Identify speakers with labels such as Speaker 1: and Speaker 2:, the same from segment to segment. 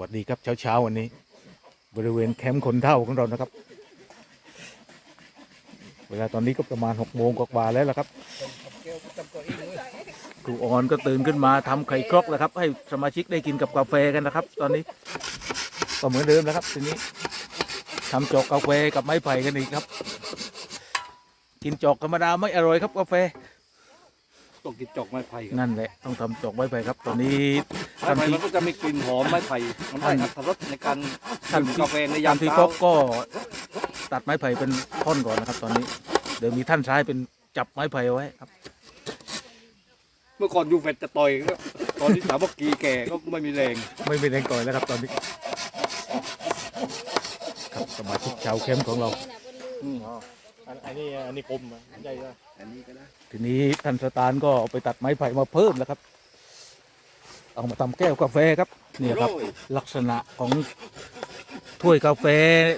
Speaker 1: วัสดีครับเช้าๆวันนี้ บริเวณแคมป์คนเท่าของเรานะครับ เวลาตอนนี้ก็ประมาณหกโมงกว่าๆแล้วล่ะครับครูออนก็ตื่นขึ้นมาทำไข่ครกแล้วครับ ให้สมาชิกได้กินกับกาแฟกันนะครับ ตอนนี้ก็เหมือนเดิมแล้วครับทีนี้ทำจอกกาแฟกับไม้ไผ่กันอีกครับ กินจอกธรรมดาไม่อร่อยครับกาแฟ
Speaker 2: ต้องกินจอกไม้ไผ่ครับ
Speaker 1: นั่นแหละต้องทำจอกไม้ไผ่ครับ ตอนนี้
Speaker 2: ไม้ไผ่มันก็จะมีกลิ่นหอมไม้ไผ่มันได้
Speaker 1: ท่าน
Speaker 2: อรรถรสในการ
Speaker 1: ท่าน
Speaker 2: ดื่ม
Speaker 1: ที่
Speaker 2: กาแฟในยาม
Speaker 1: ท่านที่คร
Speaker 2: เช้า
Speaker 1: บก็ตัดไม้ไผ่เป็นท่อนก่อนนะครับ ตอนนี้ เดี๋ยวมีท่านซ้ายเป็นจับไม้ไผ่เอาไว้ครับ
Speaker 2: เมื่อก่อนยูเฟตจะต่อยก็ตอนนี้สาวกกีแก่ก็ไม่มีแรง
Speaker 1: ไม่เป็นแรงก่อยแล้วครับตอนนี้ครับสมาชิกชาวเข้มป์ของเรา
Speaker 3: อันนี้อันนี้ผมอะใหญ่ละ
Speaker 1: ทีนี้ท่านสตานก็เอาไปตัดไม้ไผ่มาเพิ่มแล้วครับ เอามาทำแก้วกาแฟครับเนี่ยครับลักษณะของถ้วยกาแฟ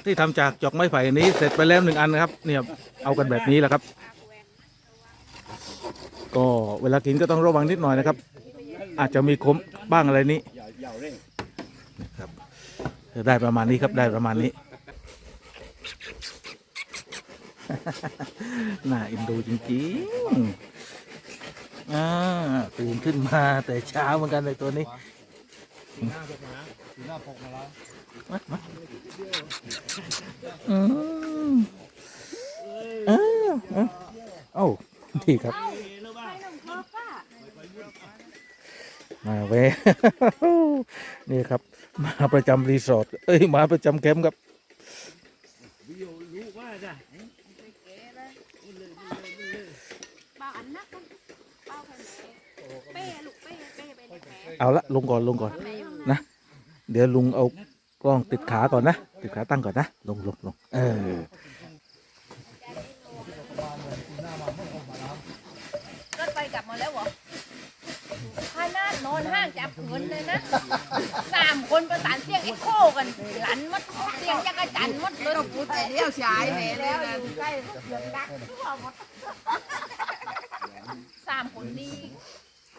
Speaker 1: ที่ทำจากจอกไม้ไผ่นี้เสร็จไปแล้วหนึ่งอันนะครับเนี่ยเอากันแบบนี้แหละครับ ก็เวลากินก็ต้องระวังนิดหน่อยนะครับ อาจจะมีคมบ้างอะไรนี้นะครับได้ประมาณนี้ครับได้ประมาณนี้น่าอินดูจริงๆ อ่าตื่นขึ้นมาแต่เช้าเหมือนกันเลยตัวนี้มามาอืมเอ้าเอ้าเอ้าดีครับ มาเว้ย นี่ครับ มาประจำรีสอร์ทเอ้ยมาประจำแคมป์ครับ เอาละลงก่อนลงก่อนนะ เดี๋ยวลุงเอากล้องติดขาก่อนนะ ติดขาตั้งก่อนนะ ลงลงลงเออ
Speaker 4: รถไปกลับมาแล้วเหรอพานาดนอนห้างจับเงินเลยนะสามคนประสานเสียงเอ็กโคกัน หลันมัดเสียงจักรจันทร์มัดเลยพูดแต่เลี้ยวชายแม่แล้วอยู่ใกล้เสียงดังทั่วหมดสามคนนี้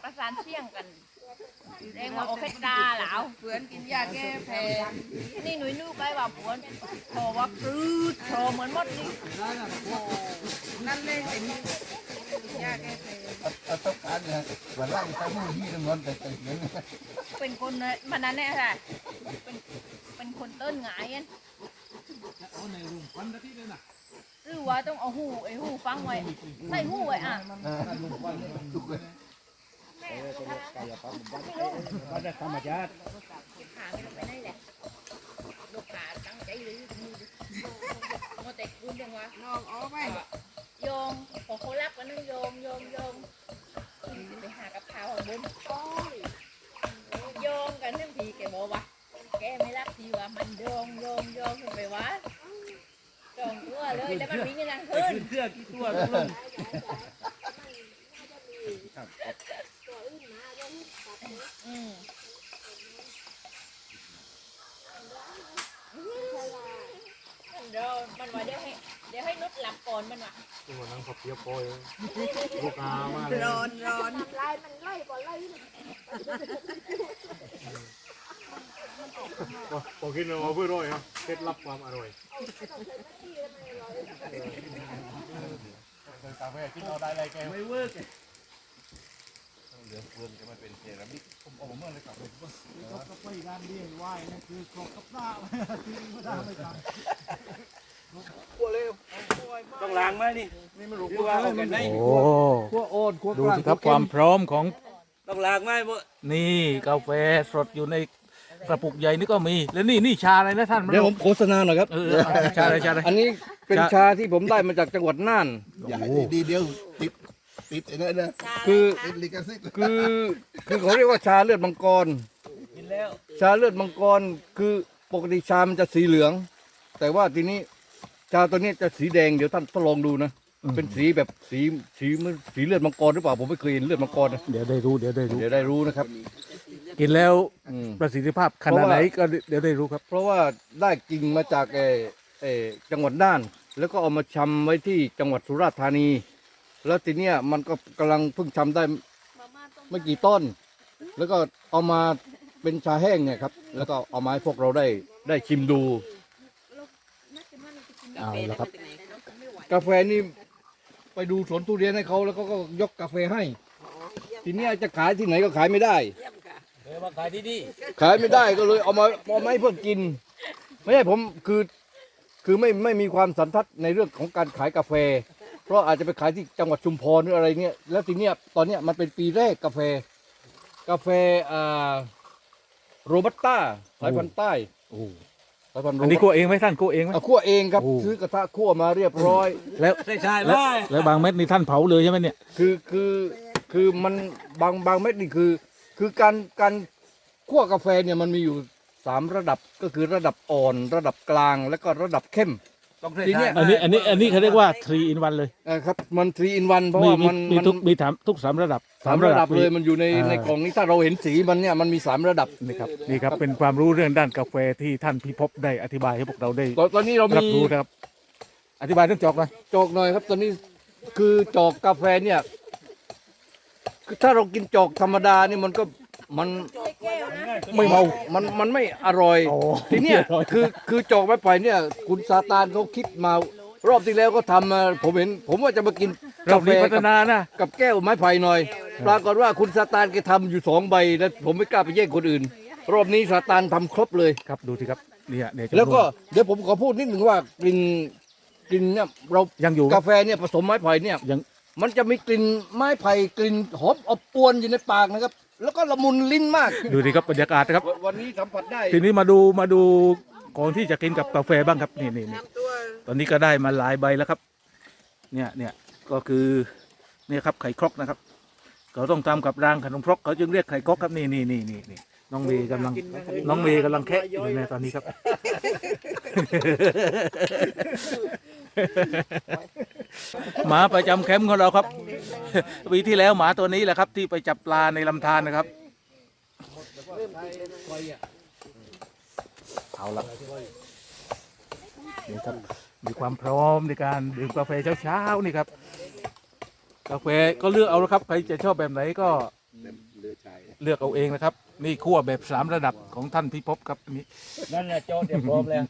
Speaker 4: ประสานเสียงกัน เรียกว่าโอเคสตราเหลา
Speaker 5: เพื่อนกินยาแก้แพ้
Speaker 4: นี่หนุ่ยนู่ไปว่าผวนพอว่าครืดโชเหมือนมดนี่
Speaker 5: นั่นเลยไอ้นี่ยาแก้แพ้
Speaker 6: ต้องการเนี่ยวันแรกใช้มือที่ตรงนั้นแต่แต่เห็น
Speaker 4: เป็นคนน่ะมันนั้นแน่ค่ะ เป็นเป็นคนเต้นหงายอันหรือว่าต้องเอาหูไอ้หูฟังไว้ใส่หูไว้อะ
Speaker 3: ก็ได้ธรรมชาติ
Speaker 4: ขาไม่ต้องไปไหนแหละลูกขาตั้งใจเลยมือมาแต่คุณยังวะ
Speaker 5: น้องออกไป
Speaker 4: โยมพอเขารับกันนึงโยมโยมโยมไปหากับข้าวของบนโยมกันทั้งทีแกบอกว่าแกไม่รับทีว่ามันโยมโยมโยมขึ้นไปวะจองตัวเลยแล้วมันมีเงินยังขึ้น
Speaker 3: เสื้อกี่ตัวลง
Speaker 4: อืมเดี๋ยวมันว่าเดี๋ยวให้ เดี๋ยวให้นุชหลับก่อนมันว่ะ
Speaker 3: ตัวนั้นเขาเพียบโปยลูกค้ามาเลย
Speaker 5: ร้อนร้อน
Speaker 4: ไล่มันไล่ก่อนไล่
Speaker 3: พอกินเอาเพื่อร่อยครับเคล็ดลับความอร่อย
Speaker 6: กาแฟกินเอาได้อะไรแก
Speaker 3: ไม่เวิร์ก
Speaker 6: เหลือเฟืนจะมาเป็นเซรามิกผมเอาเมื่อเลยกลับเลย
Speaker 3: ก็ไปด้านเลี้ยงไหวนี่คือครบกับหน้าคือไม่ได้ไม่ทำ
Speaker 2: ต้องล้างไหมนี่นี่มันรู้ว่าเอากันไหน
Speaker 1: โอ้
Speaker 3: ขั้วโอนขั้ว
Speaker 1: ดูสิครับความพร้อมของ
Speaker 2: ต้องล้างไหมบ่
Speaker 1: นี่กาแฟสดอยู่ในกระปุกใหญ่นี่ก็มีแล้วนี่นี่ชาอะไรนะท่าน
Speaker 2: เดี๋ยวผมโฆษณาหน่อยครับ
Speaker 1: ชาอะไรชาอะไร
Speaker 2: อันนี้เป็น
Speaker 1: ชา
Speaker 2: ที่ผมได้มาจากจังหวัดน่าน
Speaker 6: อย่าดีเดียวติด ติดไอ้นั่นนะ
Speaker 2: คือ
Speaker 6: ติดลิขสิทธิ์
Speaker 2: คือคือเขาเรียกว่าชาเลือดมังกร
Speaker 3: กินแล้ว
Speaker 2: ชาเลือดมังกรคือปกติชามันจะสีเหลือง แต่ว่าทีนี้ชาตัวนี้จะสีแดงเดี๋ยวท่านทดลองดูนะ เป็นสีแบบสีสีเหมือนสีเลือดมังกรหรือเปล่าผมไม่เคยเห็นเลือดมังกรนะ
Speaker 1: เดี๋ยวได้รู้เดี๋ยวได้รู้
Speaker 2: เดี๋ยวได้รู้นะครับ
Speaker 1: กินแล้ว
Speaker 2: อืม
Speaker 1: ประสิทธิภาพขนาดไหนก็เดี๋ยวได้รู้ครับ
Speaker 2: เพราะว่าได้กิ่งมาจากเออเออจังหวัดน่าน แล้วก็เอามาชำไว้ที่จังหวัดสุราษฎร์ธานี แล้วทีเนี้ยมันก็กำลังเพิ่งชำได้ไม่กี่ต้น แล้วก็เอามาเป็นชาแห้งเนี่ยครับ แล้วก็เอามาให้พวกเราได้ได้ชิมดู
Speaker 1: เอาละครับ
Speaker 2: กาแฟนี่ไปดูสวนทุเรียนให้เขาแล้วก็ก็ยกกาแฟให้ ทีเนี้ยจะขายที่ไหนก็ขายไม่ได้
Speaker 7: เออมาขายที่นี่
Speaker 2: ขายไม่ได้ก็เลยเอามาเอามาให้เพื่อนกิน ไม่ใช่ผมคือคือไม่ไม่มีความสันทัดในเรื่องของการขายกาแฟ เพราะอาจจะไปขายที่จังหวัดชุมพรหรืออะไรเงี้ยแล้วทีเนี้ยตอนเนี้ยมันเป็นปีแรกกาแฟ กาแฟอ่าโรบัสต้าสายพันธุ์ใต้
Speaker 1: โอ้
Speaker 2: สายพันธุ์โร
Speaker 1: อันนี้
Speaker 2: บัส
Speaker 1: คั่วเองไหมท่านคั่วเองไหม
Speaker 2: อะคั่วเองครับ
Speaker 1: โอ้
Speaker 2: ซื้อกระทะคั่วมาเรียบร้อย
Speaker 1: แล้ว
Speaker 7: ใช่ใช่
Speaker 1: แล้วแล้วบางเม็ดนี่ท่านเผาเลยใช่ไหมเนี่ย
Speaker 2: คือคือคือมันบางบางเม็ดนี่คือ คือการการคั่วกาแฟเนี่ยมันมีอยู่สามระดับก็คือระดับอ่อน ระดับกลาง แล้วก็ระดับเข้ม
Speaker 7: ต้อง
Speaker 2: ทีเนี้ย
Speaker 1: อันนี้อันนี้อันนี้เขาเรียกว่า3 in 1เลย
Speaker 2: นะครับมันทรีอินวันเพราะ
Speaker 1: มี
Speaker 2: ว่า
Speaker 1: มี
Speaker 2: มัน
Speaker 1: มี
Speaker 2: มัน
Speaker 1: ทุกมีถามทุกสามระดับ
Speaker 2: สามระดับเลยมันอยู่ใน
Speaker 1: อ่า
Speaker 2: ในกล่องนี้ถ้าเราเห็นสีมันเนี่ยมันมีสามระดับ
Speaker 1: นี่ครับนี่ครับเป็นความรู้เรื่องด้านกาแฟที่ท่านพิภพได้อธิบายให้พวกเราได้
Speaker 2: ตอนตอนนี้เรา
Speaker 1: รับ
Speaker 2: มี
Speaker 1: รู้นะครับ อธิบายเรื่องจอกหน่อย
Speaker 2: จอกหน่อยครับ ตอนนี้คือจอกกาแฟเนี่ยคือถ้าเรากินจอกธรรมดานี่มันก็ มันไม่เมา มันมันไม่อร่อย
Speaker 1: โอ้
Speaker 2: ทีเนี้ยคือคือจอกไม้ไผ่เนี่ย คุณซาตานเขาคิดมา รอบที่แล้วก็ทำมาผมเห็น ผมว่าจะมากิน
Speaker 1: เรา
Speaker 2: กาแฟ
Speaker 1: มีพัฒ
Speaker 2: กับ
Speaker 1: นานะ
Speaker 2: กับแก้วไม้ไผ่หน่อย ปรากฏว่าคุณซาตานแกทำอยู่สองใบแล้วผมไม่กล้าไปแย่งคนอื่น รอบนี้ซาตานทำครบเลย
Speaker 1: ครับดูสิครับเนี่ยเดี๋ยวจะ
Speaker 2: แล้วก็เดี๋ยวผมขอพูดนิดหนึ่งว่ากลิ่นกลิ่นเนี่ยเรา
Speaker 1: ยังอยู่
Speaker 2: กาแฟเนี่ยผสมไม้ไผ่เนี่ย
Speaker 1: ยัง
Speaker 2: มันจะมีกลิ่นไม้ไผ่กลิ่นหอมอบอวนอยู่ในปากนะครับ แล้วก็ละมุนลิ้นมาก
Speaker 1: ดูสิครับบรรยากาศนะครับ
Speaker 2: วันวันนี้สัมผัสได้
Speaker 1: ทีนี้มาดูมาดูก่อนที่จะกินกับกาแฟบ้างครับนี่นี่นี่ตอนนี้ก็ได้มาหลายใบแล้วครับ เนี่ยเนี่ยก็คือเนี่ยครับไข่ครกนะครับ เขาต้องทำกับรางขนมครกเขาจึงเรียกไข่ครกครับนี่นี่นี่นี่นี่ น้องเมย์กำลัง น้องเมย์กำลังแคะอยู่ในตอนนี้ครับ หมาประจำแคมป์ของเราครับปีที่แล้วหมาตัวนี้แหละครับ ที่ไปจับปลาในลำธารนะครับ เอาละนี่ครับมีความพร้อมในการดื่มกาแฟเช้าๆนี่ครับ กาแฟก็เลือกเอาละครับ ใครจะชอบแบบไหนก็เลือกเอาเองนะครับ นี่คั่วแบบสามระดับของท่านพิภพครับอันนี้
Speaker 7: นั่นแหละโจทย์เตรียมพร้อมแล้ว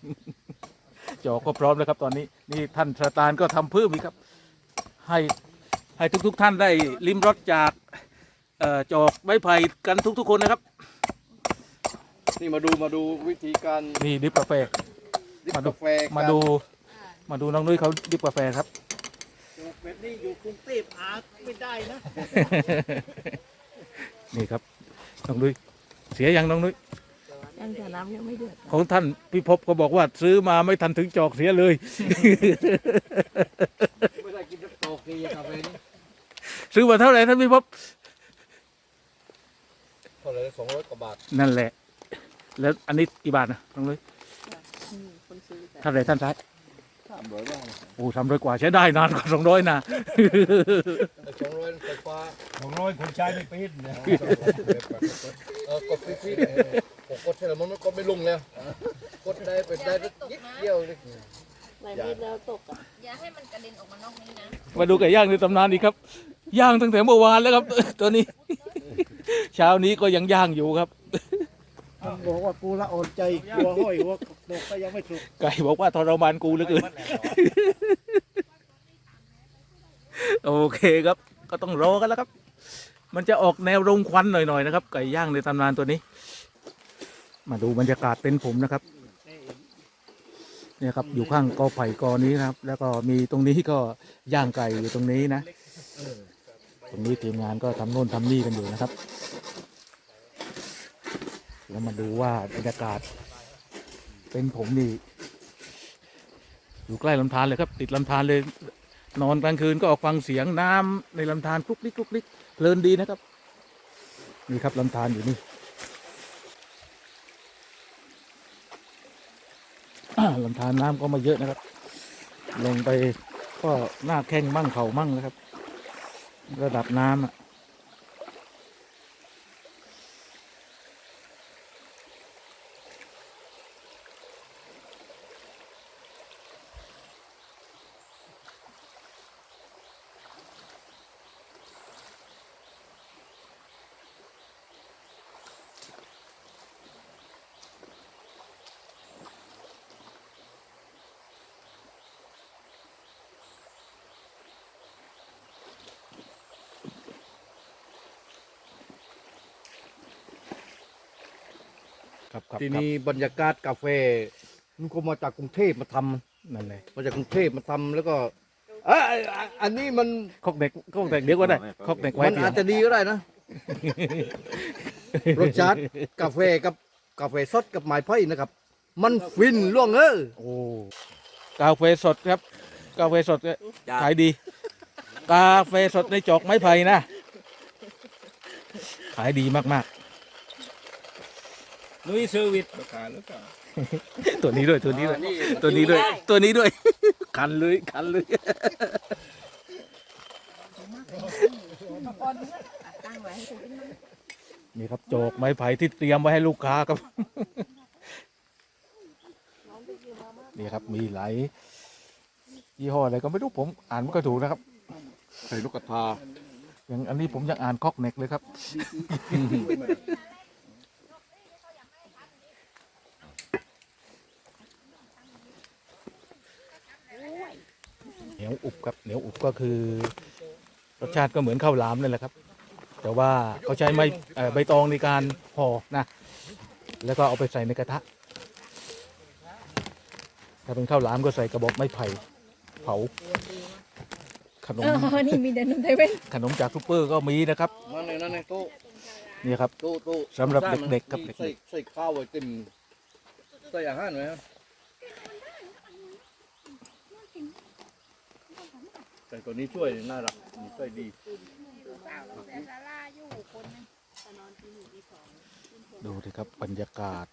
Speaker 1: จอก็พร้อมแล้วครับตอนนี้นี่ท่านสตานก็ทำเพิ่มอีกครับ ให้ให้ทุกๆทท่านได้ลิ้มรสจากเอ่อจอกไม้ไผ่กันทุก ๆ คนนะครับ
Speaker 2: นี่มาดูมาดูวิธีการ
Speaker 1: นี่ดิบกาแฟ
Speaker 2: ดิบ
Speaker 1: มาดู
Speaker 2: กาแฟ
Speaker 1: มาดูมาดูน้องนุ้ยเขาดิบกาแฟครับ
Speaker 8: แบบนี้อยู่กรุงเทพหาไม่ได้นะ
Speaker 1: นี่ครับน้องนุ้ย เสียยังน้องนุ้ย
Speaker 5: ยังแต่น้ำยังไม่เดือด
Speaker 1: ของท่านพิภพก็บอกว่า ซื้อมาไม่ทันถึงจอกเสียเลย
Speaker 2: ไม่ได้กินโตกีกาแฟนี่
Speaker 1: ซื้อมาเท่าไหร่ท่านพิภพ
Speaker 2: เท่าไหร่สองร้อยกว่าบาท
Speaker 1: นั่นแหละ แล้วอันนี้กี่บาทนะน้องนุ้ย
Speaker 5: คนซื้อแต่
Speaker 1: เท่าไหร่ท่านชาย
Speaker 2: สามร้อยบ้าง
Speaker 1: โอ้สามร้อยกว่าใช้ได้นานกว่าสองร้อยนะ
Speaker 2: สองร้อยไฟฟ้า
Speaker 7: ของน้อยคนใช้ไม่เป็นนะ
Speaker 2: เออ กดฟรีๆผมกดเสร็จแล้วมันก็ไม่ลงแล้วกดได้เป็นได้นิดเดียวเลย
Speaker 5: ในนี้แล้วตกอะ
Speaker 3: อย่าให้มันกระเด็นออกมานอกนี้นะ
Speaker 1: มาดูไก่ย่างในตำนานอีกครับย่างตั้งแต่เมื่อวานแล้วครับ ตัวนี้ เช้านี้ก็ยังย่างอยู่ครับ
Speaker 8: มันบอกว่ากูละอ่อนใจกลัวห้อยหัวตกก็ยังไม่ถูก
Speaker 1: ไก่บอกว่าทรมานกูเหลือเกินโอเคครับ ก็ต้องรอกันแล้วครับ มันจะออกแนวรงควันหน่อยๆนะครับ ไก่ย่างในตำนานตัวนี้ มาดูบรรยากาศเต็นท์ผมนะครับเนี่ยครับอยู่ข้างกอไผ่กอนี้นะครับ แล้วก็มีตรงนี้ก็ย่างไก่อยู่ตรงนี้นะตรงนี้ทีมงานก็ทำโน่นทำนี่กันอยู่นะครับ แล้วมาดูว่าบรรยากาศ เป็นผมนี่อยู่ใกล้ลำธารเลยครับ ติดลำธารเลย นอนกลางคืนก็ออกฟังเสียงน้ำในลำธารคลุกคลิกคลุกคลิกเพลินดีนะครับ นี่ครับลำธารอยู่นี่อ่าลำธารน้ำก็มาเยอะนะครับ ลงไปก็หน้าแข้งมั่งเข่ามั่งนะครับ ระดับน้ำอะ ครับครับ
Speaker 2: ทีนี้บรรยากาศกาแฟมันก็มาจากกรุงเทพมาทำ
Speaker 1: นั่นเลย
Speaker 2: มาจากกรุงเทพมาทำแล้วก็เอยเอยอันนี้มัน
Speaker 1: คอกเด็กคอกเด็กเดี๋ยวก็ได้คอกเด็กไว้
Speaker 2: มัน
Speaker 1: เดีย
Speaker 2: อาจ
Speaker 1: ว
Speaker 2: จะดีก็ได้นะ รสชาติกาแฟกับกาแฟสดกับไม้ไผ่นะครับ มันฟินล่วงเออ
Speaker 1: โอ้กาแฟสดครับ กาแฟสดเนี่ยขายดี กาแฟสดในจอกไม้ไผ่นะ ขายดีมาก
Speaker 7: นุ้ยเซอร์วิสประกาศแล้วก็
Speaker 1: ๆตัวนี้ด้วยตัวนี้ด้วยตัวนี้ด้วย ตัวนี้ด้วย คันเลยคันเลย
Speaker 3: ตั้งไว้ให้ถูกนะ
Speaker 1: นี่ครับจอกไม้ไผ่ที่เตรียมไว้ให้ลูกค้าครับ นี่ครับมีหลายยี่ห้ออะไรก็ไม่รู้ผมอ่านไม่ค่อยถูกนะครับ
Speaker 2: ใส่ลูกกระทา
Speaker 1: อย่างอันนี้ผมยังอ่านคอกเน็กเลยครับ เหนียวอุบครับเหนียวอุบก็คือรสชาติก็เหมือนข้าวหลามนั่นแหละครับ แต่ว่าเขาใช้ไม้เอ่อใบตองในการห่อนะแล้วก็เอาไปใส่ในกระทะ ถ้าเป็นข้าวหลามก็ใส่กระบอกไม้ไผ่เผาขนม
Speaker 3: อ๋อนี่มีแต่นมไทยเว้น
Speaker 1: ขนมจากซุปเปอร์ก็มีนะครับ
Speaker 2: นั่นเลยนั่นเลยโต๊ะ
Speaker 1: นี่ครับ
Speaker 2: โต๊ะโต๊ะ
Speaker 1: สำหรับเด็กๆครับ
Speaker 2: มี
Speaker 1: เด็กๆ
Speaker 2: ใส่ใส่ข้าวไว้เต็มใส่อาหารไว้ครับ แต่ตัวนี้ช่วยน่ารักนี่ช่วยดี
Speaker 3: แต่ซาร่าอยู่คนนึง
Speaker 1: ดูสิครับบรรยากาศ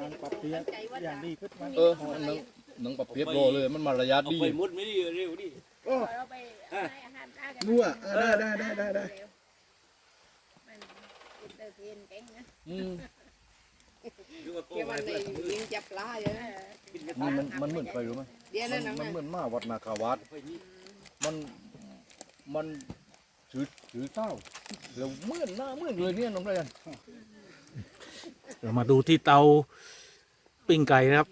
Speaker 8: มันปรับเปลี่ยนอย่างดีขึ้นมา
Speaker 2: เออมันหนังหนังปรับเพียบโลเลยมันมาระยะ
Speaker 7: เอา
Speaker 2: ดี
Speaker 7: ไปมุดไม่ดีเร็วดิ
Speaker 3: เราไปให้อาหารได้กัน
Speaker 8: นัวเออได้ได้ได้ได้ได้
Speaker 3: มันอินเตอร์เทนเก่งนะ
Speaker 2: อืม
Speaker 7: หรือว่าโก้
Speaker 5: เกี่ยว
Speaker 7: ไป
Speaker 5: มันใน
Speaker 7: เพื่อน
Speaker 5: ยิงจับปลาอย่างนั้น
Speaker 2: นี่มันมันเหมือนไปรู้ไหม
Speaker 5: เดี๋ยว
Speaker 2: มั
Speaker 5: นั่
Speaker 2: น
Speaker 5: น
Speaker 2: มัน
Speaker 5: นะ
Speaker 2: เหมือนมาวัดนาคาวัด มันมันถือถือเต้าแล้วเหมื่อนหน้าเหมื่อนเลยเนี่ยน้องเลย
Speaker 1: เรามาดูที่เตาปิ้งไก่นะครับ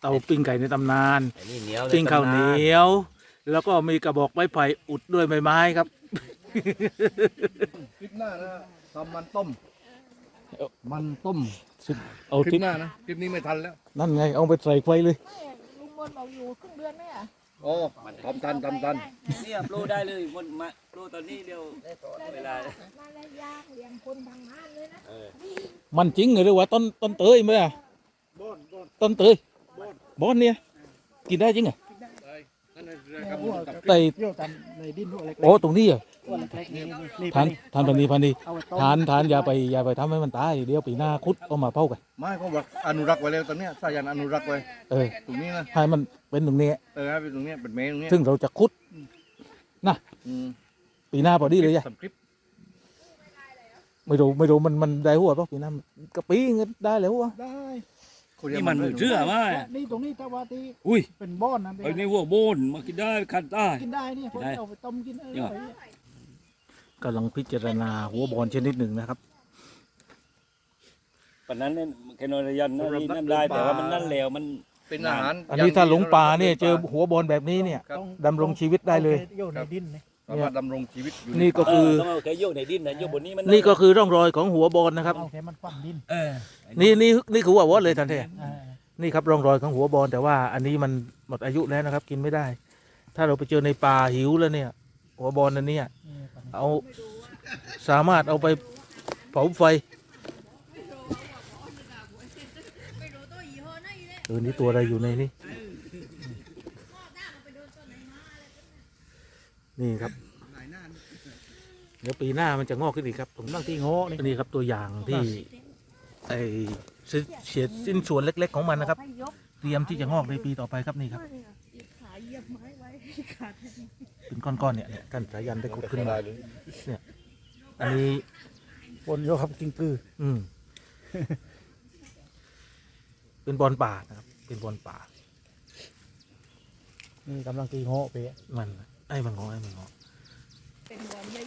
Speaker 1: เตาปิ้งไก่ในตำนาน
Speaker 7: อันนี้เหนียว
Speaker 1: ปิ้งข้าวเหนียว แล้วก็มีกระบอกไม้ไผ่อุดด้วยใบไม้ครับ
Speaker 2: คลิปหน้านะทำมันต้ม มันต้ม
Speaker 1: เอา
Speaker 2: คลิ
Speaker 1: ทิ
Speaker 2: ปหน้านะคลิปนี้ไม่ทันแล้ว
Speaker 1: นั่นไงเอาไปใส่ไฟเลย
Speaker 3: ลุงบนบอกอยู่ครึ่งเดือนไหมอะ
Speaker 2: โอ้ทำทันทำทัน
Speaker 7: เนี่ยโปรได้เลยมันมาโปรตอนนี้เดียวเวลา
Speaker 3: มาแล้วยากเลี้ยงคนทางงานเลยนะ
Speaker 7: เออ
Speaker 1: มันจริงเหรือว่าต้นต้นเตยไหมอะ
Speaker 8: บ้อนบ้อน
Speaker 1: ต้นเตยบอนเนี่ยกินได้จริงเหรอ
Speaker 2: นั่นนะครับ
Speaker 8: หัว
Speaker 2: กับ
Speaker 1: ไต่
Speaker 8: เยี่ยวตันในดินหัวเล็ก
Speaker 1: โอ้ตรงนี้เหรอะ
Speaker 8: หัวเล็กๆนี่นี่
Speaker 1: ทานทานพันดีพันดี
Speaker 8: เอาไปต้ม
Speaker 1: ทานทานอย่าไปอย่าไปทำให้มันตายเดี๋ยวปีหน้าคุดเอามาเผากัน
Speaker 2: ไม่เขาบอกอนุรักษ์ไว้แล้วตอนเนี้ยสายันอนุรักษ์ไว้
Speaker 1: เออ
Speaker 2: ตรงนี้นะ
Speaker 1: ให้มันเป็นตรงนี้
Speaker 2: เออให้เป็นตรงเนี้ยเป็นเมนตรงเนี้ย
Speaker 1: ซึ่งเราจะคุด
Speaker 2: อืม
Speaker 1: ปีหน้าพอดีเลยจ้ะ
Speaker 2: สำคลิป
Speaker 1: ไม่รู้ไม่รู้มันมันได้หัวป่ะปีหน้ากะปีเงินได้แล้ววะ
Speaker 8: ได้
Speaker 2: เขาเรียก
Speaker 7: นี่มันมือเชื่อมา
Speaker 8: และนี่ตรงนี้ตะวันตี
Speaker 7: อุ้ย
Speaker 8: เป็นบ้อนนะ
Speaker 7: ไอ้นี่หัวโบนมากินได้คันใต้
Speaker 8: กินได้เนี่ยคน
Speaker 7: ได้
Speaker 8: เอาไปต้มกินเออ
Speaker 7: เนี่ย
Speaker 8: ไป
Speaker 1: กำลังพิจารณาหัวบอลชนิดหนึ่งนะครับ
Speaker 7: ปานนั้นเนี่ยแคนอรยันนั่นนี่นั่นได้แต่ว่ามันนั่นแล้วมัน
Speaker 2: เป็นอาหาร
Speaker 1: อันนี้ถ้าหลงป่าเนี่ยเจอหัวบอลแบบนี้เนี่ย
Speaker 2: ครับ
Speaker 1: ดำรงชีวิตได้เลย
Speaker 8: โยนในดินเนี่ย
Speaker 2: สามารถดำรงชีวิตอยู่ในี่
Speaker 1: ก็คือ
Speaker 7: เต้องเอาแค่โยกในดินนะโยกบนนี้มัน
Speaker 1: นี่ก็คือร่องรอยของหัวบอลนะครับ
Speaker 8: เอาแค่มันฝังดิน
Speaker 7: เออ
Speaker 1: นี่นี่นี่คือหัวบอลเลยทันที
Speaker 8: อ่า
Speaker 1: นี่ครับร่องรอยของหัวบอลแต่ว่าอันนี้มันหมดอายุแล้วนะครับ กินไม่ได้ ถ้าเราไปเจอในป่าหิวแล้วเนี่ย หัวบอลอันเนี้ย
Speaker 8: นี่ตอนนี้
Speaker 1: เอาสามารถเอาไปเผาไฟเออนี่ตัวอะไรอยู่ในนี้ นี่ครับ เดี๋ยวปีหน้ามันจะงอกขึ้นอีกครับผมตั้งที่งอนี่นี่ครับตัวอย่างที่ไอชิ้นเฉียดสิ้นส่วนเล็ก ๆ ของมันนะครับ
Speaker 3: ให้ยก
Speaker 1: เตรียมที่จะงอกในปีต่อไปครับนี่ครับ
Speaker 3: ขาเหยียบไม้ไว้ขาด
Speaker 1: เป็นก้อนๆเนี่ยเนี่ยท่านสายันได้ขุดขึ้นมา
Speaker 2: ได้เลย
Speaker 1: อันนี้
Speaker 8: บนโยครับกิงกือ
Speaker 1: อืมเป็นบอลป่านะครับ เป็นบอลป่า
Speaker 8: นี่กำลังตีโหไปะ
Speaker 1: มันไอ้มันงอไอ้มันงอ
Speaker 3: เป็นบอลเยอะ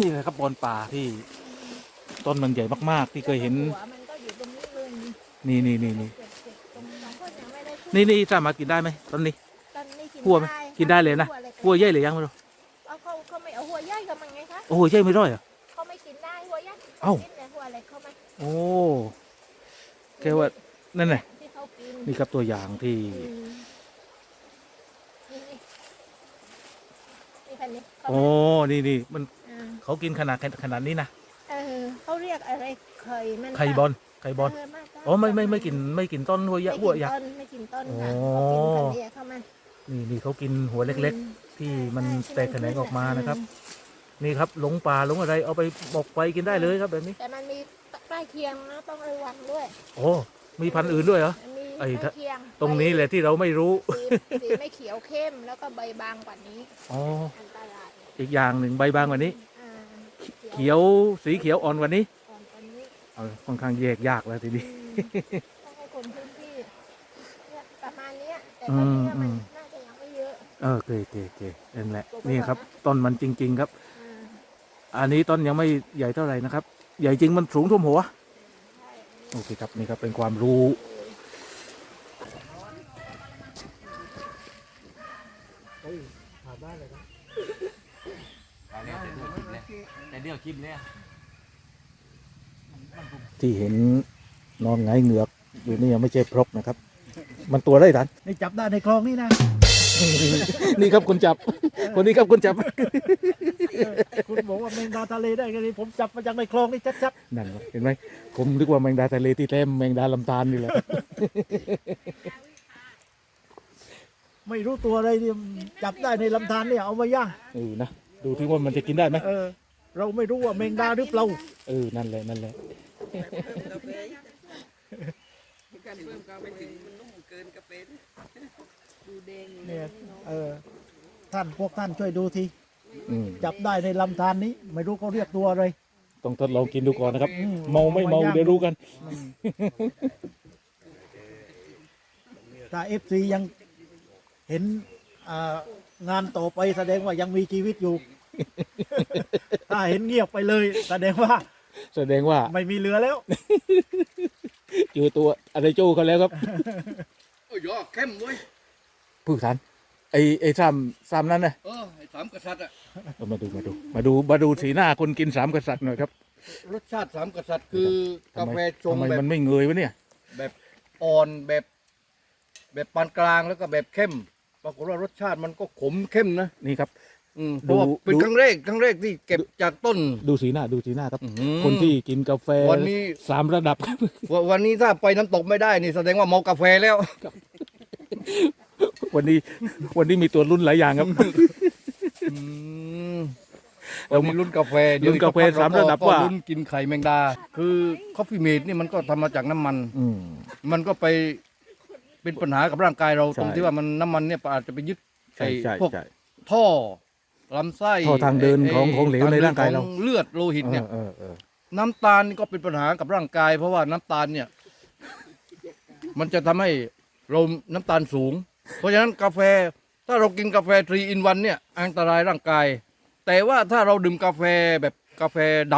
Speaker 1: นี่เลยครับบอลป่าที่ต้นมันใหญ่มากๆ ที่เคยเห็น
Speaker 3: หัวมันก็อยู่ตรงนี้เลย
Speaker 1: นี่นี่นี่นี่
Speaker 3: เจ็บเจ็บตรงสองคนยังไม่ได้ขึ้น
Speaker 1: นี่นี่สามารถกินได้ไหมต้นนี้
Speaker 3: ตอนนี้กิน
Speaker 1: หัวไหม
Speaker 3: ได้
Speaker 1: กินได้เลยนะ
Speaker 3: หัวเล็ก
Speaker 1: หัวใหญ่หรือยังไม่รู้
Speaker 3: เอาเขาเขาไม่เอาหัวใหญ่กับมันไงคะ
Speaker 1: โอ้โหใหญ่ไม่ร้อยเหรอ
Speaker 3: เขาไม่กินได้หัวใหญ่
Speaker 1: เอ้า
Speaker 3: กินแต่หัวเล็กเขา
Speaker 1: โอ้แค่ว่านั่นไง
Speaker 3: ที่เขากิน
Speaker 1: นี่ครับตัวอย่างที่
Speaker 3: อืมนี่นี่ นี่พันนี้เขา
Speaker 1: โอ้นี่นี่มัน
Speaker 3: อ่า
Speaker 1: เขากินขนาดขนาดนี้นะ
Speaker 3: เออเขาเรียกอะไรไข่มัน
Speaker 1: ไข่บอลไข่บอล
Speaker 3: เมาจ้ะ
Speaker 1: อ๋อไม่ไม่ไม่กินไม่กินต้นหัวยะ
Speaker 3: ไม่
Speaker 1: หัว
Speaker 3: กิน
Speaker 1: ยะ
Speaker 3: ต้นไม่กินต้น
Speaker 1: อ๋
Speaker 3: ค่ะ
Speaker 1: อ
Speaker 3: เขากินพันเดียเข้ามา
Speaker 1: นี่นี่เขากินหัวเล็ก ๆ ที่มันแตกแขนงออกมานะครับ นี่ครับหลงป่าหลงอะไรเอาไปหมกไปกินได้เลยครับแบบนี้
Speaker 3: แต่มันมีใกล้เคียงนะต้องระวังด้วย
Speaker 1: โอ้มีพันธุ์อื่นด้วยเหรอ
Speaker 3: มันมี
Speaker 1: ไอ้
Speaker 3: ใกล้
Speaker 1: ถ้า
Speaker 3: เคียง
Speaker 1: ตรงนี้แหละที่เราไม่รู้
Speaker 3: สีสีไม่เขียวเข้มแล้วก็ใบ บางกว่านี้
Speaker 1: อ๋อ
Speaker 3: อันตราย
Speaker 1: อีกอย่างหนึ่งใบบางกว่านี้
Speaker 3: อ่า
Speaker 1: เขียวสีเขียวอ่อนกว่านี้
Speaker 3: อ่อนกว่านี้
Speaker 1: เอาค่อนข้างแยกยากแล้วทีนี้
Speaker 3: อืมต้องให้คนพื้นที่เนี่ยประมาณเนี้ยแต่ตอนนี้
Speaker 1: อื
Speaker 3: มัน
Speaker 1: ม
Speaker 3: น่าจะยังไม่เยอะ
Speaker 1: เออเกเกเกนั่นแหละนี่ครับต้นมันจริง ๆ ครับ
Speaker 3: อ่า
Speaker 1: อันนี้ต้นยังไม่ใหญ่เท่าไหร่นะครับ ใหญ่จริงมันสูงท่วมหัว
Speaker 3: ใช่
Speaker 1: โอเคครับนี่ครับเป็นความรู้
Speaker 7: เอาเนี่ย แต่เดี๋ยวคลิปเนี่ยแต่เดี๋ยวคลิปเนี่ย
Speaker 1: ที่เห็นนอนหงายเหงือกอยู่นี่ยังไม่ใช่พรกนะครับ มันตัวได้ทัน
Speaker 8: นี่จับได้ในคลองนี่นะ
Speaker 1: นี่ครับคนจับ คนนี้ครับคนจับ
Speaker 8: คุณบอกว่าแมงดาทะเลได้กันนี่ผมจับมาจากในคลองนี่ชัด
Speaker 1: นั่นวะเห็นไหมผมนึกว่าแมงดาทะเลที่แท้แมงดาลำธารนี่แหละ
Speaker 8: ๆไม่รู้ตัวอะไรนี่จับได้ในลำธารเนี่ยเอามาย่าง
Speaker 1: เออนะดูที่ว่ามันจะกินได้ไหม
Speaker 8: เออเราไม่รู้ว่าแมงดาหรือเปล่า
Speaker 1: เออนั่นแหละนั่นแหละ
Speaker 5: การเพิ่มกาไปถึงนุ่มเกินกาแฟดูแดงอยู่
Speaker 8: เนี่ยเออท่านพวกท่านช่วยดูที
Speaker 1: อืม
Speaker 8: จับได้ในลำธารนี้ ไม่รู้เขาเรียกตัวอะไร
Speaker 1: ต้องทดลองกินดูก่อนนะครับ
Speaker 8: อืม
Speaker 1: เมาไม่เมา
Speaker 8: เอามาย่าง
Speaker 1: เดี๋ยวรู้กัน
Speaker 8: ถ้าเอฟซียังเห็นอ่างานต่อไปแสดงว่ายังมีชีวิตอยู่ ถ้าเห็นเงียบไปเลยแสดงว่า
Speaker 1: แสดงว่า
Speaker 8: ไม่มีเหลือแล้ว
Speaker 1: เจอตัวอะไรโจ้เขาแล้วครับ
Speaker 2: โอ้ยยอเข้มเว้ย
Speaker 1: พึ่งทันไอไอซ้ำซ้ำนั้นนะ
Speaker 2: เออไอ้สามกษัตริย์อะ
Speaker 1: เอามาดูมาดูมาดูมาดูสีหน้าคนกินสามกษัตริย์หน่อยครับ
Speaker 2: รสชาติสามกษัตริย์คือกา
Speaker 1: ทำไม
Speaker 2: แฟชง
Speaker 1: ทำไม
Speaker 2: แบบ
Speaker 1: มันไม่เงยวะเนี่ย
Speaker 2: แบบอ่อนแบบ แบบปานกลางแล้วก็แบบเข้มปรากฏว่ารสชาติมันก็ขมเข้มนะ
Speaker 1: นี่ครับ
Speaker 2: อืมเพราะว่า
Speaker 1: ดู
Speaker 2: เป็น
Speaker 1: ดู
Speaker 2: ครั้งแรกครั้งแรกที่เก็บจากต้น
Speaker 1: ดูสีหน้าดูสีหน้าครับ
Speaker 2: อื้อหือ
Speaker 1: คนที่กินกาแฟ
Speaker 2: วันนี้
Speaker 1: สามระดับครับ
Speaker 2: วันวันนี้ถ้าไปน้ำตกไม่ได้นี่แสดงว่าเมากาแฟแล้ว
Speaker 1: วันนี้ วันนี้มีตัวรุ่นหลายอย่างครับ
Speaker 2: วันนี้รุ่นกาแฟเดี๋ยว
Speaker 1: รุ่นกาแฟ
Speaker 2: อีกสั
Speaker 1: สาม
Speaker 2: พัก
Speaker 1: ระดับ
Speaker 2: ก็
Speaker 1: ว่า
Speaker 2: รุ่นกินไข่แมงดา คือคอฟฟี่เมดนี่มันก็ทำมาจากน้ำมัน
Speaker 1: อืม
Speaker 2: มันก็ไปเป็นปัญหากับร่างกายเรา
Speaker 1: ใช่
Speaker 2: ตรงที่ว่ามันน้ำมันเนี่ยอาจจะไปยึด
Speaker 1: ใช่
Speaker 2: ไอ้
Speaker 1: ใช่
Speaker 2: พวก
Speaker 1: ใช่
Speaker 2: ท่อ ลำไส้
Speaker 1: ท่อทางเดิน
Speaker 2: ไข
Speaker 1: องของเหลวในร่างกายเรา
Speaker 2: ทดินของเลือดโลหิตเนี่ย
Speaker 1: เออเออ
Speaker 2: น้ำตาลนี่ก็เป็นปัญหากับร่างกาย เพราะว่าน้ำตาลเนี่ย มันจะทำให้เราน้ำตาลสูง เพราะฉะนั้นกาแฟถ้าเรากินกาแฟทรีอินวันเนี่ย อันตรายร่างกาย แต่ว่าถ้าเราดื่มกาแฟแบบกาแฟด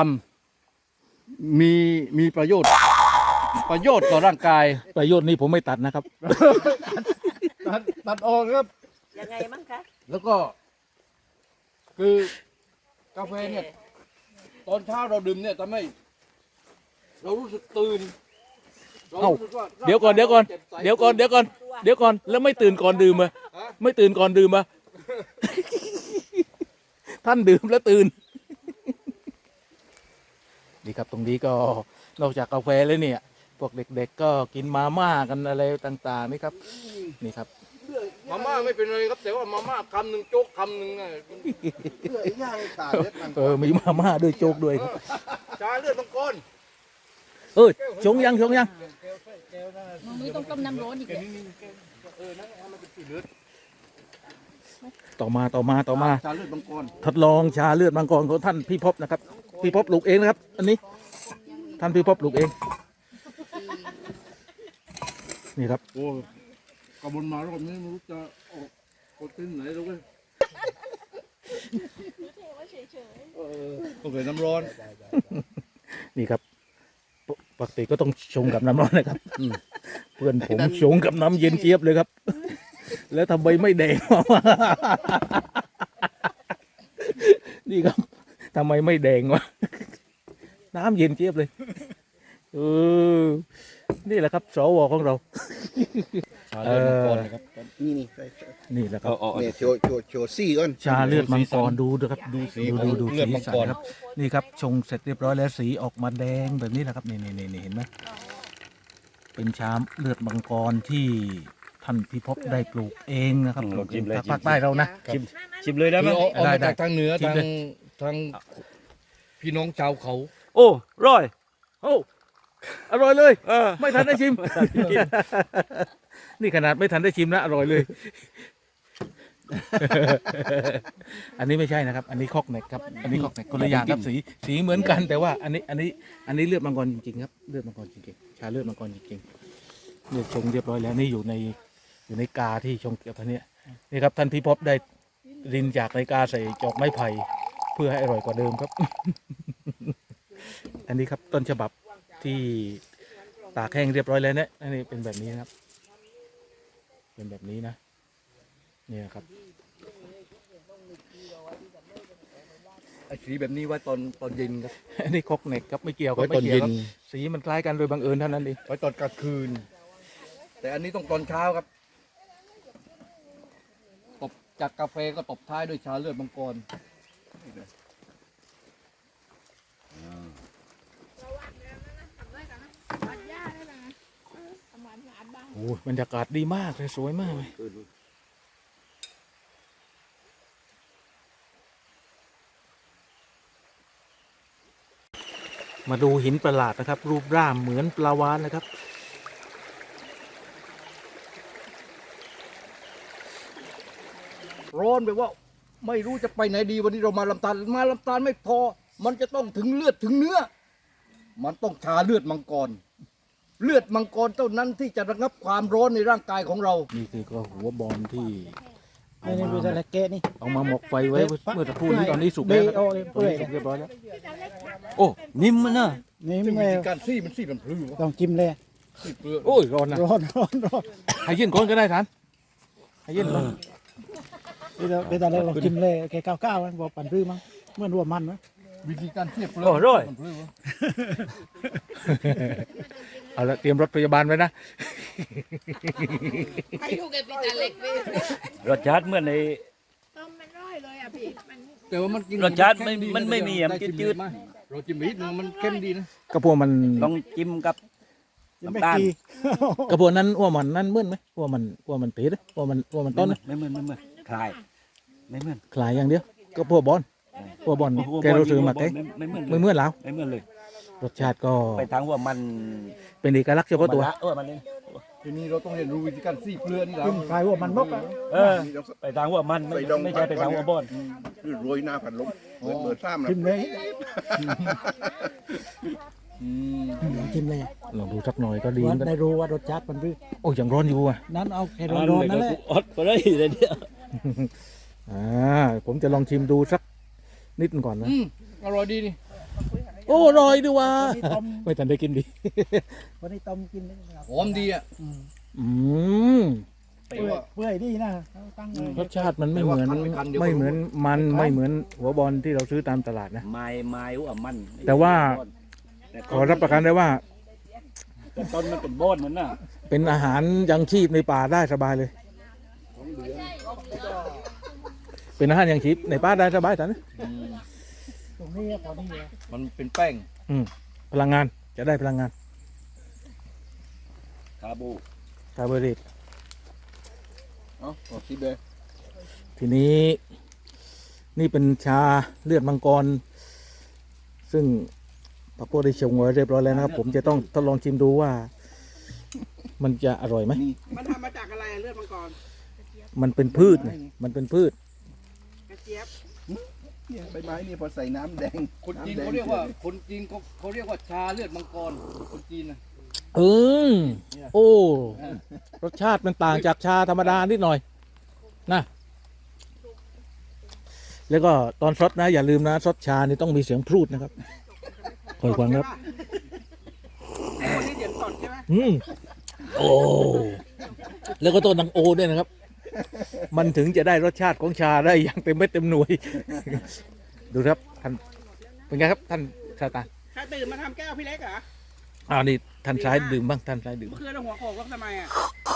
Speaker 2: ำมีมีประโยชน์ ประโยชน์ต่อร่างกาย
Speaker 1: ประโยชน์นี้ผมไม่ตัดนะครับ
Speaker 2: ตัดตัดออกครับ
Speaker 5: ยังไงมั้งคะ
Speaker 2: แล้วก็ คือกาแฟเนี่ยตอนเช้าเราดื่มเนี่ยทำให้เรารู้สึกตื่นร
Speaker 1: เอ้า
Speaker 2: รู้สึว่า
Speaker 1: เดี๋ยวก่อนเดี๋ยวก่อน
Speaker 2: ราจ็บใส
Speaker 1: เดี๋ยวก่อนเดี๋ยวก่อนเดี๋ยวก่อนแล้วไม่ตื่นก่อนดื่มอะ
Speaker 2: ฮะ
Speaker 1: ไม่ตื่นก่อนดื่มอะท่านดื่มแล้วตื่นนี่ครับตรงนี้ก็นอกจากกาแฟแล้วเนี่ยพวกเด็ก ๆ ก็กินมาม่ากันอะไรต่าง ๆ นี่ครับ นี่ครับ
Speaker 2: มาม่าไม่เป็นไรครับแต่ว่ามาม่าคำหนึ่งโจ๊กคำหนึ่งน่ะเพื่อย่างขาดเล็ดมัน
Speaker 1: เออมีมาม่าด้วยโจ๊กด้วยครับ
Speaker 2: ชาเลือดมังกร
Speaker 1: เออชงยังชงยัง
Speaker 3: นี่ต้องต้มน้ำร้อนอีกเลย
Speaker 1: ต่อมาต่อมาต่อมา
Speaker 2: ชาเลือดมังกร
Speaker 1: ทดลองชาเลือดมังกรของท่านพี่พบนะครับ พี่พบปลูกเองนะครับ อันนี้ ท่านพี่พบปลูกเอง นี่ครับ
Speaker 2: โอ้ กระบวนมารอบนี้ไม่รู้จะออกกดติ้นไหนแล้วเว้ยเออต้องใส่น้ำร้อน
Speaker 1: นี่ครับปปกติก็ต้องชงกับน้ำร้อนนะครับเพื่อนผมชงกับน้ำเย็นเจี๊ยบเลยครับ แล้วทำไมไม่แดงวะนี่ครับทำไมไม่แดงวะน้ำเย็นเจี๊ยบเลยเออนี่แหละครับสวของเรา
Speaker 2: ชาเลือดมังกรนะครับ
Speaker 6: นี่นี่
Speaker 1: นี่แหละครับ
Speaker 6: เนี่ยโชว์โชว์โชว์ซี่ก่อน
Speaker 1: ชาเลือดมังกรดูนะครับ
Speaker 2: ดูสี
Speaker 1: ดู
Speaker 2: ของ
Speaker 1: ดูดู
Speaker 2: เลือด
Speaker 1: สี
Speaker 2: มัง
Speaker 1: สั
Speaker 2: ก
Speaker 1: น
Speaker 2: ร
Speaker 1: ครับ นี่ครับชงเสร็จเรียบร้อยแล้วสีออกมาแดงแบบนี้แหละครับนี่นี่นี่นี่เห็นไหมเป็นชามเลือดมังกรที่ท่านพิภพได้ปลูกเองนะครับปลูกเองทางภาคใต้เรานะ
Speaker 2: ชิม
Speaker 7: ชิมเลยได้ไหม
Speaker 2: คือเอาเอา
Speaker 1: ได้
Speaker 2: มา
Speaker 1: ได้
Speaker 2: จากทางเหนือ
Speaker 1: ชิม
Speaker 2: ทาง
Speaker 1: เลย
Speaker 2: ทางพี่น้องชาวเขา
Speaker 7: โอ้ร่อย
Speaker 1: โอ้อร่อยเลย
Speaker 7: เออ
Speaker 1: ไม่ทันได้ชิม นี่ขนาดไม่ทันได้ชิมนะอร่อยเลย อันนี้ไม่ใช่นะครับ อันนี้คอกเน็กครับ อันนี้คอกเน็กคนละอย่างครับสีสีเหมือนกันแต่ว่า อันนี้อันนี้อันนี้เลือดมังกรจริงๆครับเลือดมังกรจริงๆชาเลือดมังกรจริงๆเลือดชงเรียบร้อยแล้วนี่อยู่ในอยู่ในกาที่ชงเกี่ยวกับเนี้ยนี่ครับท่านพี่พบได้รินจากในกาใส่จอกไม้ไผ่เพื่อให้อร่อยกว่าเดิมครับ อันนี้ครับต้นฉบับที่ตากแห้งเรียบร้อยแล้วเนี่ยอันนี้เป็นแบบนี้นะครับ เป็นแบบนี้นะ เนี่ยครับ
Speaker 2: ไอ้สีแบบนี้ไว้ตอนตอนเย็นครับ
Speaker 1: อันนี้คอกเน็กครับไม่เกี่ยวกับ
Speaker 2: ไว้
Speaker 1: ไม่
Speaker 2: ตอน
Speaker 1: เกี่ย
Speaker 2: เย็
Speaker 1: วน ครับสีมันคล้ายกันโดยบังเอิญเท่านั้นเอง
Speaker 2: ไว้ตอนกลางคืน แต่อันนี้ต้องตอนเช้าครับ ตบจากกาแฟก็ตบท้ายด้วยชาเลือดมังกร
Speaker 3: อัดหญ้าได้ไหมทำงานอัดบ้าง
Speaker 1: โอ้ยบรรยากาศดีมากเลยสวยมากเลยมาดูหินประหลาดนะครับ รูปร่างเหมือนปลาวานนะครับ
Speaker 2: ร้อนแบบว่าไม่รู้จะไปไหนดีวันนี้เรามาลำตาลมาลำตาลไม่พอ มันจะต้องถึงเลือดถึงเนื้อ มันต้องชาเลือดมังกร เลือดมังกรเท่านั้นที่จะระงับความร้อนในร่างกายของเรา
Speaker 1: นี่คือก็หัวบอลที่
Speaker 8: ไอ้นี่เป็นอะไรแกะนี่
Speaker 1: เอามาหมกไฟไว้เมื่อสักครู่นี้ตอนนี้สุกแล้วครับ
Speaker 8: เบโอเลย
Speaker 1: ตอน
Speaker 8: เปื่อย
Speaker 1: นี้สุกเรียบร้อยแล้ว
Speaker 7: โอ้นิ่มมันนะ
Speaker 8: นี่
Speaker 2: ซึ่ง
Speaker 8: ไม่
Speaker 2: วิธีการซี่มันซี่มันพลื้วะ
Speaker 8: ต้องจิ้มเลย
Speaker 2: ซี่เปลือก
Speaker 1: โอ้ยร้อนนะ
Speaker 8: ร้อนร้อนร้อน
Speaker 1: ให้ยื่นก้นก็ได้ท่านให้ยื่นก้น
Speaker 8: นี่เราเป็นอะไรลองจิ้มเลยแค่ก้าวก้าวมันบอกปั่นรื้อมั้งเหมื่อนรัวมันมั้ง
Speaker 2: วิธีการซี่เปลือก
Speaker 7: โอ้ร่อย
Speaker 2: มันพลื้วะ
Speaker 1: เอาละเตรียมรถพยาบาลไว้นะ
Speaker 3: ให้ลูกแกปีตาเล็กไป
Speaker 7: รสชาติเหมื่อนใน
Speaker 3: ต้มมันร้อยเลยอะพี่ มัน
Speaker 2: แต่ว่ามันกิน
Speaker 7: รสชาติไม่
Speaker 2: เข้ดี
Speaker 7: มันไม่มีอะ
Speaker 2: ด้
Speaker 7: จืดๆ
Speaker 2: ชิมไหมเราจิ้มนิดนึงมันเข้มดีนะ
Speaker 1: กระพวกมัน
Speaker 7: ต้องจิ้มกับ
Speaker 8: จิ้มไม่
Speaker 7: น้ำตาล
Speaker 8: กี
Speaker 1: กระพวกนั้นว่ามันนั่นมึนไหมว่ามันว่ามันตีดว่ามันว่ามันต้นไหม
Speaker 7: ไม่เหมือนไม่เหมือนคลาย ไม่เหมือน
Speaker 1: คลายอย่างเดียวก็พวกบอล พวกบอลแกเราซื้อมาแก
Speaker 7: ไม่เหมือน
Speaker 1: ไม่เหมื่อนแล้ว
Speaker 7: ไม่เหมือนเลย
Speaker 1: รสชาติก็
Speaker 7: ไปทางว่ามัน
Speaker 1: เป็นเอกลักษณ์เฉพาะตัว
Speaker 7: มันละเออมันเลย
Speaker 2: ทีนี้เราต้องเรียนรู้วิธีการซี่เปลือกนี่แหละ
Speaker 8: จิ้มคลายหัวมันบกอะ
Speaker 7: เออไปทางว่ามันไม่ไม่ใช่ไปทางว่าบอน
Speaker 6: คือโรยหน้าผัดลมเหมือนเบอร์ซ้ำนะ
Speaker 8: จิ้มเลย
Speaker 2: อืม
Speaker 8: ลองจิ้มเลย
Speaker 1: ลองดูสักหน่อยก็ดี
Speaker 8: ว่า
Speaker 1: เหมือนกัน
Speaker 8: ได้รู้ว่ารสชาติมันรื้อ
Speaker 1: โอ้ยยังร้อนอยู่อะ
Speaker 8: นั้นเอาแค่ร้อนๆนั่นแหละ
Speaker 7: อดไปเลยเลยเนี่ย
Speaker 1: อ่าผมจะลองชิมดูสัก นิดก่อนนะ
Speaker 2: อืมอร่อยดีนี่
Speaker 1: โอ้อร่อยดีว่ะ
Speaker 8: วันนี้ต้ม
Speaker 1: ไม่ทันได้กินดี
Speaker 8: วันนี้ต้มกินเลยนะครับ
Speaker 2: หอมดีอะ
Speaker 8: อืม
Speaker 1: อืม
Speaker 8: เปื่อยเปื่อยดีนะเอาตั้งเลย
Speaker 1: รสชาติมันไม่เหมือนไม่เหมือนมันไม่เหมือนหัวบอลที่เราซื้อตามตลาดนะ
Speaker 7: ไม้ไม้ว่ามัน
Speaker 1: แต่ว่า ขอรับประกันได้ว่า
Speaker 7: แต่ต้นมันเป็นบอนมันน่ะ
Speaker 1: เป็นอาหารยังชีพในป่าได้สบายเลย เป็นอาหารยังชีพในป่าได้สบายท่าน
Speaker 8: ตรงนี้พอดีเลย
Speaker 2: มันเป็นแป้ง
Speaker 1: พลังงานจะได้พลังงาน
Speaker 7: คาบู
Speaker 1: คาร์โบไฮเดรต
Speaker 2: เอ้าขอคิดเลย
Speaker 1: ทีนี้นี่เป็นชาเลือดมังกร ซึ่งปักโก้ได้ชงไว้เรียบร้อยแล้วนะครับผมจะต้องทดลองชิมดูว่า มันจะอร่อยไหม
Speaker 5: มันทำมาจากอะไรอะเลือดมังกร
Speaker 1: มันเป็นพืชไงมันเป็นพืช
Speaker 5: กระ เจี๊ยบ
Speaker 6: เนี่ยใบไม้นี่พอใส่น้ำแดง
Speaker 2: คนจีนำ
Speaker 6: แดง
Speaker 2: เขาเรียกว่าคนจีนเขาเขาเรียกว่าชาเลือดมังกรคนจีนนะ
Speaker 1: เออโอ้ รสชาติมันต่างจากชาธรรมดานิดหน่อย นะ แล้วก็ตอนซดนะ อย่าลืมนะซดชานี่ต้องมีเสียงพรูดนะครับคอยฟังครับ
Speaker 5: คนนี้เดี๋ยวสดใช่ไหม
Speaker 1: อืมโอ้ แล้วก็ต้นดังโอด้วยนะครับ มันถึงจะได้รสชาติของชาได้อย่างเต็มเม็ดเต็มหน่วย ดูครับท่านเป็นไงครับท่านชาตาน
Speaker 5: ใครตื่นมาทำแก้วพี่เล็กเหรอ
Speaker 1: อ่านี่ท่านชายดื่มบ้างท่านชายดื่ม
Speaker 5: เมื่อคืนเราหัวโขกแล้วทำไมอะ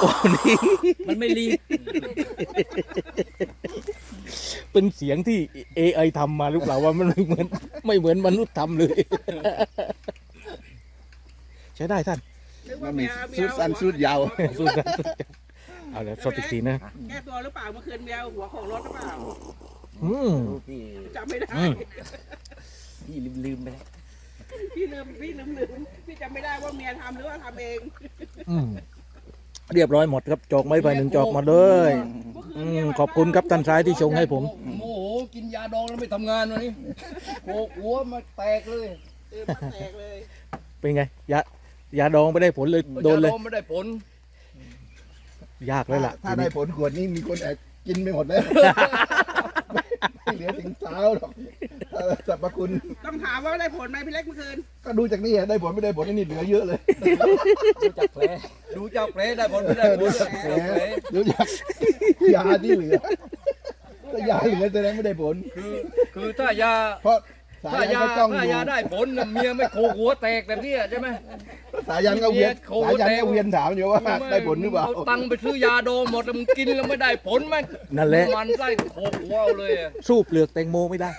Speaker 1: โอ้นี่
Speaker 9: มันไม่รี
Speaker 1: เป็นเสียงที่ AI ทำมาหรือเปล่าว่ามันไม่เหมือน ไม่เหมือนมนุษย์ทำเลย ใช้ได้ท่าน
Speaker 5: นึก
Speaker 6: มั
Speaker 5: ว่าน
Speaker 6: มี
Speaker 5: เมียเมี
Speaker 6: สุ
Speaker 5: ย
Speaker 6: ดสั้นสุดยาว
Speaker 1: สู้กัน เอาแล้วสดอีกทีนะ
Speaker 5: แก้ตัวหรือเปล่าเมื่อคืนเมียหัวโขกรถหรือเปล่า
Speaker 1: อืม
Speaker 9: พี่
Speaker 5: จำไม่ได้
Speaker 1: อืม
Speaker 9: พี่ลืมลืมไปแล้ว
Speaker 5: พี่ลืมพี่ลืมลืมพี่จำไม่ได้ว่าเมียทำหรือว่าทำเอง
Speaker 1: อืมเรียบร้อยหมดครับจอกไม้ไผ่หนึ่งจอกมาเลย
Speaker 5: เมื่อคื
Speaker 1: อื
Speaker 5: นเมีย
Speaker 1: ม
Speaker 5: มา
Speaker 1: ขอบคุณครับท่านชายที่ชงให้ผม
Speaker 2: โมโหกินยาดองแล้วไม่ทำงานวันนี้โขกหัวมาแตกเลย
Speaker 5: เออมาแตกเลย
Speaker 1: เป็นไงยายาดองไม่ได้ผลเลยโดนเลยา
Speaker 2: องไม่ได้ผล
Speaker 1: ยากเลยล่ะ
Speaker 6: ถ้าได้ผลขวดนี้มีคนแอบกินไปหมดแล้ว ไม่เหลือถึงเช้าหรอกถ้าสรรพคุณ
Speaker 5: ต้องถามว่าได้ผลไหมพี่เล็กเมื่อคืน
Speaker 6: ก็ดูจากนี่อะได้ผลไม่ได้ผลไอ้นี่เหลือเยอะเลย
Speaker 9: รู้จักแผล
Speaker 2: ดูเจ้าแผลได้ผลไม่ได้ผล
Speaker 6: ดูจากแผลดูจากยาที่เหลือถ้ายาเหลือแสดงไม่ได้ผล
Speaker 2: คือคือถ้ายา
Speaker 6: เพราะ สา
Speaker 2: ถ้าย
Speaker 6: ยัน
Speaker 2: ยา
Speaker 6: ก็จ้องอ
Speaker 2: ถ้า
Speaker 6: ยู่
Speaker 2: ยาได้ผลน่ะเมียไม่โขกหัวแตกแบบนี้อะใช่ไหม
Speaker 6: สายันก็เวียน
Speaker 2: โคตร
Speaker 6: สายัน
Speaker 2: แต
Speaker 6: ก็
Speaker 2: ก
Speaker 6: เวียนถามอยู่ว่าได้ผลหรือเปล่า
Speaker 2: ตังค์ไปซื้อยาดองหมดแล้วมึงกินแล้วไม่ได้ผลแม่ง
Speaker 1: นั่นแหละ
Speaker 2: มันไส้โขกหัวเอาเลยอะ
Speaker 1: สู้เปลือกแตงโมไม่ได้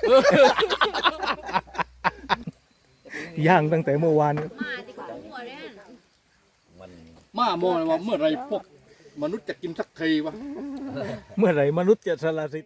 Speaker 1: ย่างตั้งแต่เมื่อวาน
Speaker 3: มาที่ของหัวเนี่ย
Speaker 2: มามองเลยว่าเมื่อไรพวกมนุษย์จะกินสักทีวะ
Speaker 1: เมื่อไหร่มนุษย์จะสละสิทธิ์